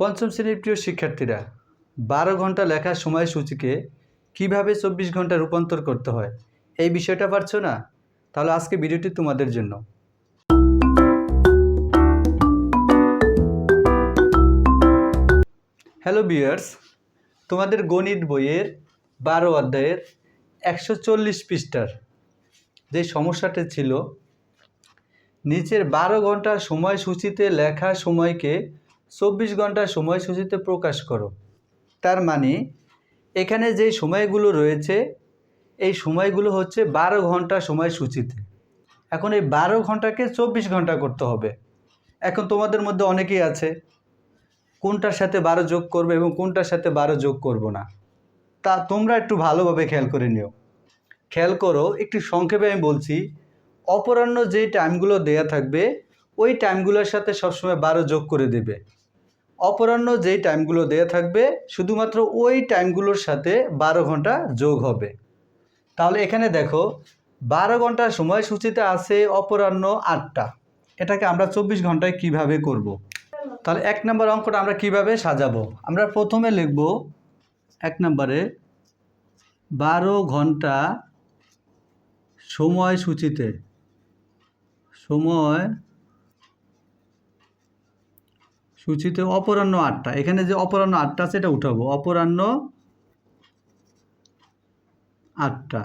পঞ্চম শ্রেণির প্রিয় শিক্ষার্থীরা, বারো ঘণ্টা লেখার সময়সূচিকে কীভাবে চব্বিশ ঘণ্টা রূপান্তর করতে হয়, এই বিষয়টা পারছ না? তাহলে আজকে ভিডিওটি তোমাদের জন্য। হ্যালো বিয়ার্স তোমাদের গণিত বইয়ের বারো অধ্যায়ের একশো চল্লিশ পৃষ্ঠার যে সমস্যাটা ছিল, নিচের বারো ঘণ্টা সময়সূচিতে লেখা সময়কে চব্বিশ ঘণ্টা সময়সূচিতে প্রকাশ করো। তার মানে এখানে যে সময়গুলো রয়েছে, এই সময়গুলো হচ্ছে বারো ঘণ্টা সময়সূচিতে। এখন এই বারো ঘন্টাকে চব্বিশ ঘণ্টা করতে হবে। এখন তোমাদের মধ্যে অনেকেই আছে, কোনটার সাথে বারো যোগ করবে এবং কোনটার সাথে বারো যোগ করব না। তা তোমরা একটু ভালোভাবে খেয়াল করে নিও। খেয়াল করো, একটু সংক্ষেপে আমি বলছি, অপরাহ্ন যে টাইমগুলো দেয়া থাকবে, ওই টাইমগুলোর সাথে সবসময় বারো যোগ করে দেবে। অপরাহ্ন যেই টাইমগুলো দেয়া থাকবে, শুধুমাত্র ওই টাইমগুলোর সাথে বারো ঘণ্টা যোগ হবে। তাহলে এখানে দেখো, বারো ঘণ্টার সময়সূচিতে আছে অপরাহ্ন আটটা। এটাকে আমরা চব্বিশ ঘন্টায় কীভাবে করব। তাহলে এক নম্বর অঙ্কটা আমরা কীভাবে সাজাবো? আমরা প্রথমে লিখব এক নম্বরে, বারো ঘণ্টা সময়সূচিতে, সময় সূচিতে অপরাহ্ন আটটা। এখানে যে অপরাহ্ন আটটা এটা উঠাবো। অপরাহ্ন আটটা।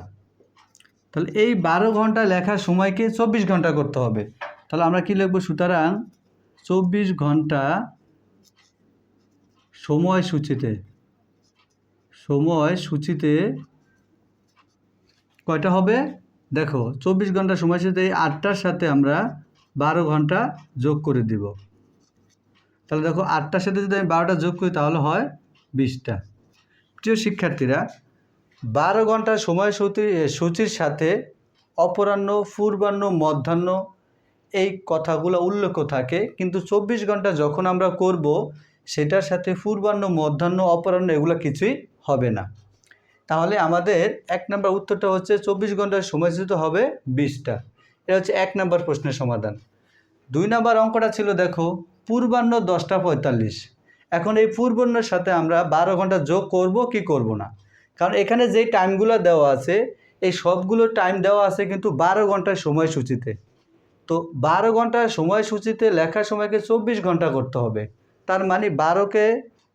তাহলে এই বারো ঘণ্টা লেখার সময়কে চব্বিশ ঘণ্টা করতে হবে। তাহলে আমরা কি লিখব সুতরাং? চব্বিশ ঘণ্টা সময় সূচিতে সময় সূচিতে কয়টা হবে? দেখো, চব্বিশ ঘণ্টা সময়সূচিতে এই আটটার সাথে আমরা বারো ঘণ্টা যোগ করে দিব। তাহলে দেখো আটটার সাথে যদি আমি বারোটা যোগ করি তাহলে হয় বিশটা। প্রিয় শিক্ষার্থীরা, বারো ঘণ্টা সময়সূচি সূচির সাথে অপরাহ্ন, পূর্বাহ্ন, মধ্যাহ্ন এই কথাগুলো উল্লেখ থাকে। কিন্তু চব্বিশ ঘণ্টা যখন আমরা করব, সেটার সাথে পূর্বাহ্ন, মধ্যাহ্ন, অপরাহ্ন এগুলো কিছুই হবে না। তাহলে আমাদের এক নম্বর উত্তরটা হচ্ছে চব্বিশ ঘণ্টার সময়সূচিত হবে বিশটা। এটা হচ্ছে এক নম্বর প্রশ্নের সমাধান। দুই নম্বর অঙ্কটা ছিল, দেখো, পূর্বাহ্ন দশটা পঁয়তাল্লিশ। এখন এই পূর্বাহ্নের সাথে আমরা বারো ঘণ্টা যোগ করব কি করব না? কারণ এখানে যেই টাইমগুলো দেওয়া আছে, এই সবগুলো টাইম দেওয়া আছে কিন্তু বারো ঘণ্টার সময়সূচিতে। তো বারো ঘণ্টার সময়সূচিতে লেখার সময়কে চব্বিশ ঘণ্টা করতে হবে। তার মানে বারোকে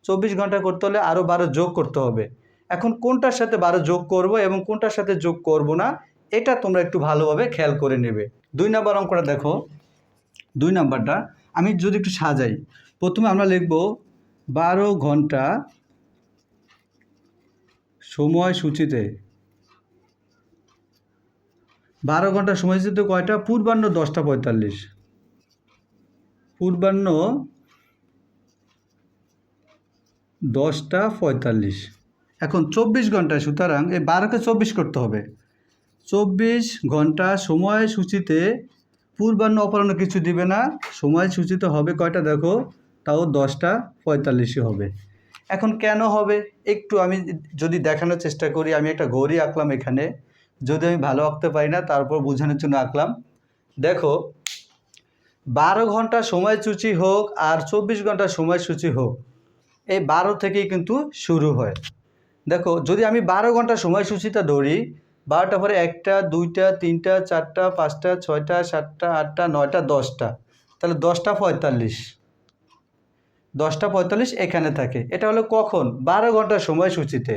চব্বিশ ঘণ্টা করতে হলে আরও বারো যোগ করতে হবে। এখন কোনটার সাথে বারো যোগ করব এবং কোনটার সাথে যোগ করব না, এটা তোমরা একটু ভালোভাবে খেয়াল করে নেবে। দুই নম্বর অঙ্কটা দেখো দুই নাম্বারটা। আমি যদি একটু সাজাই, প্রথমে আমরা লিখব বারো ঘণ্টা সময়সূচিতে বারো ঘণ্টা সময়সূচিতে কয়টা? পূর্বাহ্ন দশটা পঁয়তাল্লিশ। পূর্বাহ্ন দশটা পঁয়তাল্লিশ। এখন চব্বিশ ঘণ্টা সুতরাং এই বারোকে চব্বিশ করতে হবে। চব্বিশ ঘণ্টা সময়সূচিতে পূর্বাহ্ন অপরাহ্ন কিছু দিবে না। সময়সূচিতে হবে কয়টা দেখো? তাও দশটা, পঁয়তাল্লিশই হবে। এখন কেন হবে? একটু আমি যদি দেখানোর চেষ্টা করি, আমি একটা ঘড়ি আঁকলাম এখানে। যদি আমি ভালো আঁকতে পারি না, তারপর বোঝানোর জন্য আঁকলাম। দেখো, বারো ঘণ্টা সময়সূচি হোক আর চব্বিশ ঘণ্টা সময়সূচি হোক, এই বারো থেকেই কিন্তু শুরু হয়। দেখো, যদি আমি বারো ঘণ্টা সময়সূচিটা ধরি বারোটা পরে একটা, দুইটা, তিনটা, চারটা, পাঁচটা, ছয়টা, সাতটা, আটটা, নয়টা, দশটা। তাহলে দশটা পঁয়তাল্লিশ। দশটা পঁয়তাল্লিশ এখানে থাকে। এটা হলো কখন? বারো ঘণ্টা সময়সূচিতে।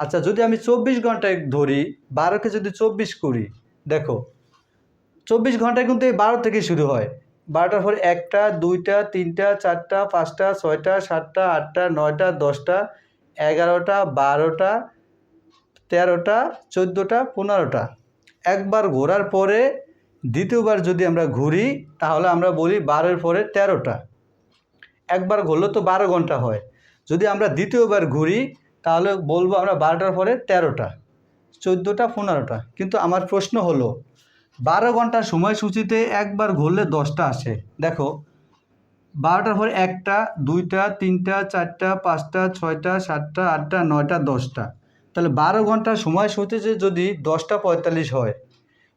আচ্ছা যদি আমি চব্বিশ ঘন্টায় ধরি, বারোকে যদি চব্বিশ করি, দেখো, চব্বিশ ঘন্টায় কিন্তু এই বারো থেকে শুরু হয়। বারোটার পরে একটা, দুইটা, তিনটা, চারটা, পাঁচটা, ছয়টা, সাতটা, আটটা, নয়টা, দশটা, এগারোটা, বারোটা তেরোটা, চোদ্দোটা, পনেরোটা। একবার ঘোরার পরে দ্বিতীয়বার যদি আমরা ঘুরি, তাহলে আমরা বলি বারোর পরে তেরোটা। একবার ঘুরলে তো বারো ঘণ্টা হয়। যদি আমরা দ্বিতীয়বার ঘুরি, তাহলে বলব আমরা বারোটার পরে তেরোটা, চোদ্দোটা, পনেরোটা। কিন্তু আমার প্রশ্ন হলো, বারো ঘণ্টার সময়সূচিতে একবার ঘুরলে দশটা আসে? দেখো, বারোটার পরে একটা, দুইটা, তিনটা, চারটা, পাঁচটা, ছয়টা, সাতটা, আটটা, নয়টা, দশটা। তাহলে বারো ঘণ্টার সময়সূচিতে যদি দশটা পঁয়তাল্লিশ হয়,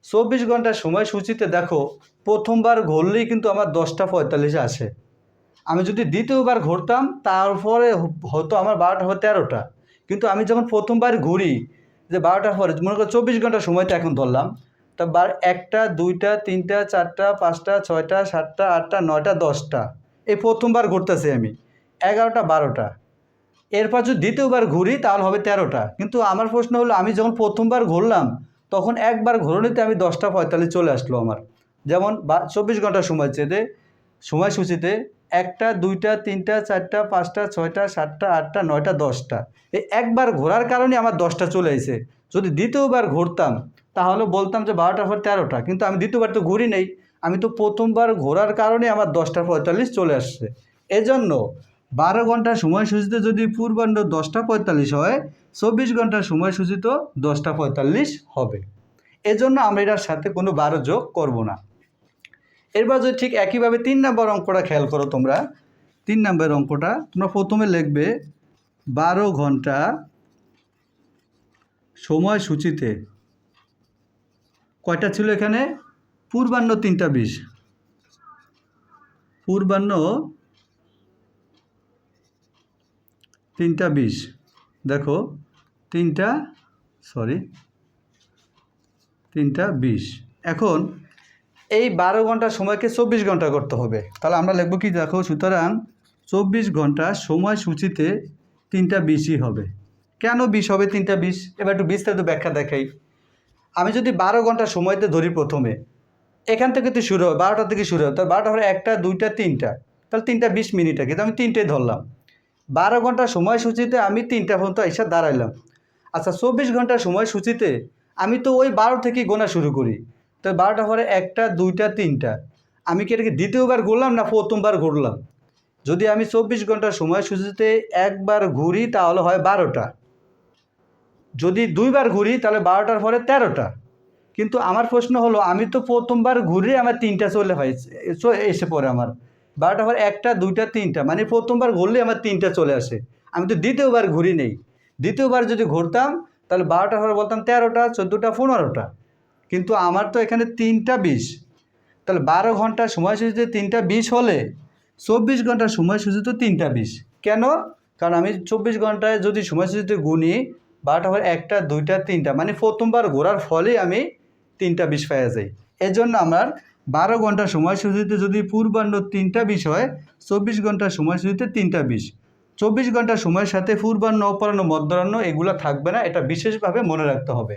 চব্বিশ ঘণ্টার সময়সূচিতে দেখো প্রথমবার ঘুরলেই কিন্তু আমার দশটা পঁয়তাল্লিশ আসে। আমি যদি দ্বিতীয়বার ঘুরতাম, তারপরে হতো আমার বারোটা হবে তেরোটা। কিন্তু আমি যখন প্রথমবার ঘুরি, যে বারোটার পরে মনে করো চব্বিশ ঘণ্টা সময়টা এখন ধরলাম, তা বার একটা, দুইটা, তিনটা, চারটা, পাঁচটা, ছয়টা, সাতটা, আটটা, নয়টা, দশটা। এই প্রথমবার ঘুরতেছি আমি। এগারোটা, বারোটা। এরপর যদি দ্বিতীয়বার ঘুরি, তাহলে হবে তেরোটা। কিন্তু আমার প্রশ্ন হলো, আমি যখন প্রথমবার ঘুরলাম, তখন একবার ঘুরনিতে আমি দশটা পঁয়তাল্লিশ চলে আসলো আমার। যেমন বা, চব্বিশ ঘণ্টা সময় চেতে, সময়সূচিতে একটা, দুইটা, তিনটা, চারটা, পাঁচটা, ছয়টা, সাতটা, আটটা, নয়টা, দশটা। এই একবার ঘোরার কারণে আমার দশটা চলে এসে, যদি দ্বিতীয়বার ঘুরতাম, তাহলে বলতাম যে বারোটার পর তেরোটা। কিন্তু আমি দ্বিতীয়বার তো ঘুরি নেই, আমি তো প্রথমবার ঘোরার কারণে আমার দশটা পঁয়তাল্লিশ চলে আসছে। এজন্য বারো ঘণ্টার সময়সূচিতে যদি পূর্বাহ্ন দশটা পঁয়তাল্লিশ হয়, চব্বিশ ঘণ্টার সময়সূচিত দশটা পঁয়তাল্লিশ হবে। এজন্য আমরা এটার সাথে কোনো বারো যোগ করব না। এরপর যদি ঠিক একইভাবে তিন নম্বর অঙ্কটা খেয়াল করো তোমরা, তিন নম্বর অঙ্কটা তোমরা প্রথমে লিখবে, বারো ঘণ্টা সময়সূচিতে কয়টা ছিল এখানে? পূর্বাহ্ন তিনটা বিশ। পূর্বাহ্ন তিনটা বিশ। দেখো, তিনটা সরি তিনটা বিশ। এখন এই বারো ঘণ্টা সময়কে চব্বিশ ঘণ্টা করতে হবে। তাহলে আমরা লিখব কি দেখো, সুতরাং চব্বিশ ঘণ্টা সময়সূচিতে তিনটা বিশই হবে। কেন বিশ হবে তিনটা বিশ? এবার একটু বিস্তারিত ব্যাখ্যা দেখাই। আমি যদি বারো ঘণ্টা সময়তে ধরি প্রথমে, এখান থেকে তো শুরু হবে বারোটা থেকে শুরু হবে তাহলে বারোটা হলে একটা, দুইটা, তিনটা। তাহলে তিনটা বিশ মিনিটে কিন্তু আমি তিনটেই ধরলাম। বারো ঘণ্টা সময়সূচিতে আমি তিনটা পর্যন্ত এসে দাঁড়াইলাম। আচ্ছা চব্বিশ ঘণ্টার সময়সূচিতে আমি তো ওই বারো থেকেই গোনা শুরু করি। তো বারোটা পরে একটা, দুইটা, তিনটা। আমি কি এটাকে দ্বিতীয়বার ঘুরলাম না প্রথমবার ঘুরলাম? যদি আমি চব্বিশ ঘণ্টার সময়সূচিতে একবার ঘুরি তাহলে হয় বারোটা। যদি দুইবার ঘুরি তাহলে বারোটার পরে তেরোটা। কিন্তু আমার প্রশ্ন হলো, আমি তো প্রথমবার ঘুরে আমার তিনটা চলে হয় এসে পড়ে আমার। বারোটা পরে একটা, দুইটা, তিনটা মানে প্রথমবার ঘুরলে আমার তিনটা চলে আসে। আমি তো দ্বিতীয়বার ঘুরি নেই। দ্বিতীয়বার যদি ঘুরতাম, তাহলে বারোটা পরে বলতাম তেরোটা, চোদ্দোটা, পনেরোটা। কিন্তু আমার তো এখানে তিনটা বিশ। তাহলে বারো ঘণ্টা সময়সূচিতে তিনটা বিশ হলে চব্বিশ ঘণ্টার সময়সূচিতে তিনটা বিশ। কেন? কারণ আমি চব্বিশ ঘন্টায় যদি সময়সূচিতে গুনি, বারোটা পরে একটা, দুইটা, তিনটা মানে প্রথমবার ঘোরার ফলেই আমি তিনটা বিশ পাওয়া যাই। এর জন্য আমার বারো ঘণ্টা সময়সূচিতে যদি পূর্বাহ্ন তিনটা বিশ হয়, চব্বিশ ঘণ্টার সময়সূচিতে তিনটা বিশ চব্বিশ ঘণ্টা সময়ের সাথে পূর্বাহ্ন, অপরাহ্ন, মধ্যাহ্ন এগুলো থাকবে না, এটা বিশেষভাবে মনে রাখতে হবে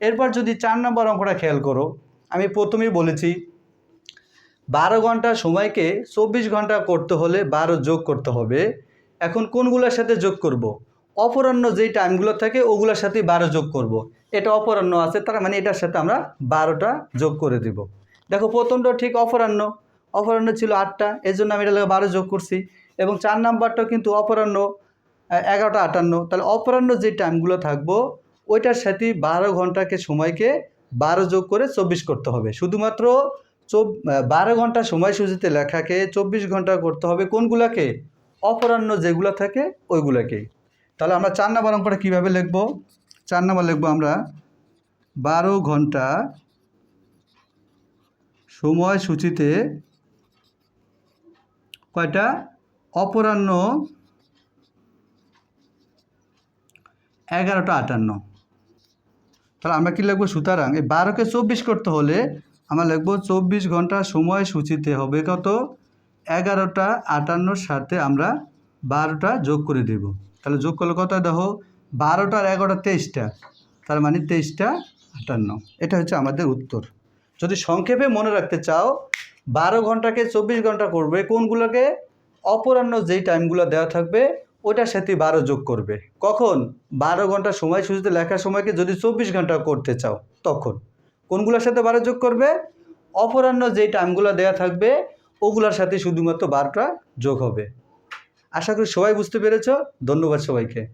এরপর যদি চার নম্বর অঙ্কটা খেয়াল করো, আমি প্রথমেই বলেছি, বারো ঘণ্টা সময়কে চব্বিশ ঘণ্টা করতে হলে বারো যোগ করতে হবে এখন কোনগুলোর সাথে যোগ করব। অপরাহ্ন যেই টাইমগুলো থাকে, ওগুলোর সাথে বারো যোগ করব। এটা অপরাহ্ন আছে, তার মানে এটার সাথে আমরা বারোটা যোগ করে দিব দেখো, প্রথমটা ঠিক অপরাহ্ন। অপরাহ্ন ছিল আটটা এই জন্য আমি এটা বারো যোগ করছি। এবং চার নাম্বারটাও কিন্তু অপরাহ্ন এগারোটা আটান্ন। তাহলে অপরাহ্ন যে টাইমগুলো থাকব, ওইটার সাথে বারো ঘন্টাকে সময়কে বারো যোগ করে চব্বিশ করতে হবে। শুধুমাত্র চব বারো ঘণ্টা সময়সূচিতে লেখাকে চব্বিশ ঘণ্টা করতে হবে কোনগুলাকে? অপরাহ্ন যেগুলো থাকে ওইগুলোকেই তাহলে আমরা চার নম্বর অঙ্কটা কীভাবে লিখব? চার নাম্বার লিখব আমরা, বারো ঘণ্টা সময়সূচিতে কয়টা? অপরাহ্ন এগারোটা আটান্ন। তাহলে আমরা কি লিখব? সুতরাং এই বারোকে চব্বিশ করতে হলে আমরা লিখব চব্বিশ ঘণ্টা সময়সূচিতে হবে কত? এগারোটা আটান্নর সাথে আমরা বারোটা যোগ করে দেব। তাহলে যোগ করলে কত দেখো? বারোটা আর এগারোটা তেইশটা। তার মানে তেইশটা আটান্ন। এটা হচ্ছে আমাদের উত্তর। যদি সংক্ষেপে মনে রাখতে চাও, বারো ঘন্টাকে চব্বিশ ঘণ্টা করবে, কোনগুলোকে? অপরাহ্ন যেই টাইমগুলো দেওয়া থাকবে ওটার সাথে বারো যোগ করবে। কখন? বারো ঘণ্টা সময় সময়সূচিতে লেখার সময়কে যদি চব্বিশ ঘণ্টা করতে চাও, তখন। কোনগুলোর সাথে বারো যোগ করবে? অপরাহ্ন যেই টাইমগুলো দেওয়া থাকবে, ওগুলোর সাথে শুধুমাত্র বারোটা যোগ হবে। আশা করি সবাই বুঝতে পেরেছ। ধন্যবাদ সবাইকে।